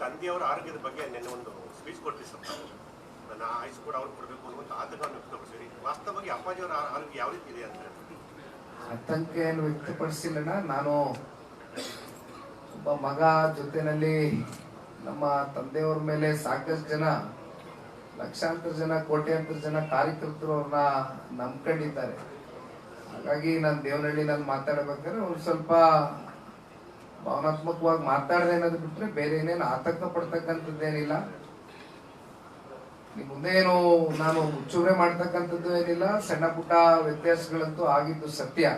ತಂದೆಯವರ ಆರೋಗ್ಯದ ಬಗ್ಗೆ ನಿನ್ನೆ ಒಂದು ಸ್ಪೀಚ್ ಕೊಟ್ಟಿ ಸರ್. ನನ್ನ ಆಯುಸ್ ಕೂಡ ಅವ್ರು ಕೊಡಬೇಕು ಅನ್ನುವಂಥ ಆತಂಕವನ್ನು ವ್ಯಕ್ತಪಡಿಸಿರಿ ವಾಸ್ತವವಾಗಿ ಅಪ್ಪಾಜಿಯವರ ಆರೋಗ್ಯ ಯಾವ ರೀತಿ ಇದೆ ಅಂತ ಆತಂಕ ಏನು ವ್ಯಕ್ತಪಡಿಸಿಲ್ಲಣ್ಣ. ನಾನು ಒಬ್ಬ ಮಗ ಜೊತೆನಲ್ಲಿ ನಮ್ಮ ತಂದೆಯವ್ರ ಮೇಲೆ ಸಾಕಷ್ಟು ಜನ, ಲಕ್ಷಾಂತರ ಜನ, ಕೋಟ್ಯಾಂತರ ಜನ ಕಾರ್ಯಕರ್ತರು ಅವ್ರನ್ನ ನಂಬ್ಕೊಂಡಿದ್ದಾರೆ. ಹಾಗಾಗಿ ನಾನು ದೇವನಹಳ್ಳಿ ನಾನು ಮಾತಾಡಬೇಕಾದ್ರೆ ಅವ್ರು ಸ್ವಲ್ಪ ಭಾವನಾತ್ಮಕವಾಗಿ ಮಾತಾಡದೆ ಅನ್ನೋದು ಬಿಟ್ರೆ ಬೇರೆ ಏನೇನು ಆತಂಕ ಪಡ್ತಕ್ಕಂಥದ್ದೇನಿಲ್ಲ ನಿಮ್ ಮುಂದೆ ಏನು ನಾನು ಚೂರೆ ಮಾಡ್ತಕ್ಕಂಥದ್ದು ಏನಿಲ್ಲ. ಸಣ್ಣ ಪುಟ್ಟ ವ್ಯತ್ಯಾಸಗಳಂತೂ ಆಗಿದ್ದು ಸತ್ಯ.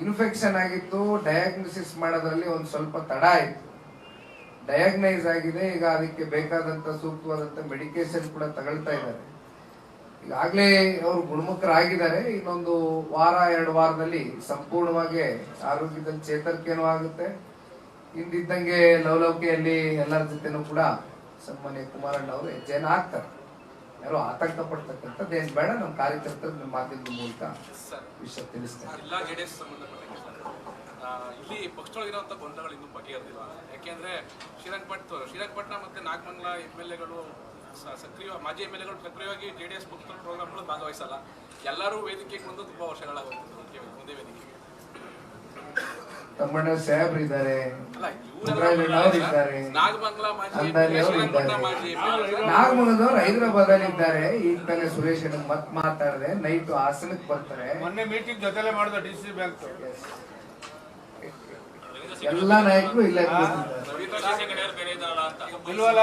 ಇನ್ಫೆಕ್ಷನ್ ಆಗಿತ್ತು ಡಯಾಗ್ನೋಸಿಸ್ ಮಾಡೋದ್ರಲ್ಲಿ ಒಂದು ಸ್ವಲ್ಪ ತಡ ಆಯ್ತು. ಡಯಾಗ್ನೈಸ್ ಆಗಿದೆ. ಈಗ ಅದಕ್ಕೆ ಬೇಕಾದಂತ ಸೂಕ್ತವಾದಂತ ಮೆಡಿಕೇಶನ್ ಕೂಡ ತಗೊಳ್ತಾ ಇದ್ದಾರೆ. ಈಗಾಗಲೇ ಅವರು ಗುಣಮುಖರಾಗಿದ್ದಾರೆ. ಇನ್ನೊಂದು ವಾರ, ಎರಡು ವಾರದಲ್ಲಿ ಸಂಪೂರ್ಣವಾಗಿ ಆರೋಗ್ಯದಲ್ಲಿ ಚೇತರಿಕೆನೂ ಆಗುತ್ತೆ. ಹಿಂದಿದ್ದಂಗೆ ಲವಲವಿಕೆಯಲ್ಲಿ ಎಲ್ಲರ ಜೊತೆನೂ ಕೂಡ ಸನ್ಮಾನ್ಯ ಕುಮಾರಣ್ಣ ಅವರು ಹೆಜ್ಜೆನ ಹಾಕ್ತಾರೆ. ಯಾರು ಆತಂಕ ಪಡ್ತಕ್ಕಂಥದ್ದು ಏನ್ ಬೇಡ, ನಮ್ಮ ಕಾರ್ಯಕರ್ತರು ನಿಮ್ಮ ಮಾಧ್ಯಮದ ಮೂಲಕ ವಿಷಯ ತಿಳಿಸ್ತಾರೆ. ಎಲ್ಲ ಇಲ್ಲಿ ಪಕ್ಷದೊಳಗಿರುವಂಥ ಗೊಂದಲಗಳು ಇನ್ನೂ ಬಗೆಹರಿದಿಲ್ಲ. ಯಾಕೆಂದ್ರೆ ಶ್ರೀರಂಗಪಟ್ಟ ಶ್ರೀರಂಗಪಟ್ಟಣ ಮತ್ತೆ ನಾಗಮಂಗಲ ಎಂ ಎಲ್ ಎಗಳು ಸಕ್ರಿಯ ಮಾಜಿ ಎಂ ಎಲ್ ಎಗಳು ಸಕ್ರಿಯವಾಗಿ ಜೆ ಡಿ ಎಸ್ ಪಕ್ಷದ ಪ್ರೋಗ್ರಾಮ್ಗಳು ಭಾಗವಹಿಸಲ್ಲ. ಎಲ್ಲರೂ ವೇದಿಕೆಗೆ ಬಂದು ತುಂಬಾ ವರ್ಷಗಳಾಗುತ್ತೆ ಒಂದೇ ವೇದಿಕೆಗೆ ತಮ್ಮಣ್ಣ ಸಾಹೇಬ್ರು ಇದ್ದಾರೆ. ನಾಗಮಂಗಲದವ್ರು ಹೈದರಾಬಾದ್ ಅಲ್ಲಿ ಇದ್ದಾರೆ? ಈಗ ತಾನೆ ಸುರೇಶ್ ಮತ್ ಮಾತಾಡಿದೆ. ನೈಟ್ ಹಾಸನಕ್ಕೆ ಬರ್ತಾರೆ. ಮೊನ್ನೆ ಮೀಟಿಂಗ್ ಜೊತೆಲೆ ಮಾಡಿದ ಡಿ ಸಿ ಬ್ಯಾಂಕ್ ಎಲ್ಲಾ ನಾಯಕರು ಇಲ್ಲೇ ಇಲ್ವಲ್ಲ?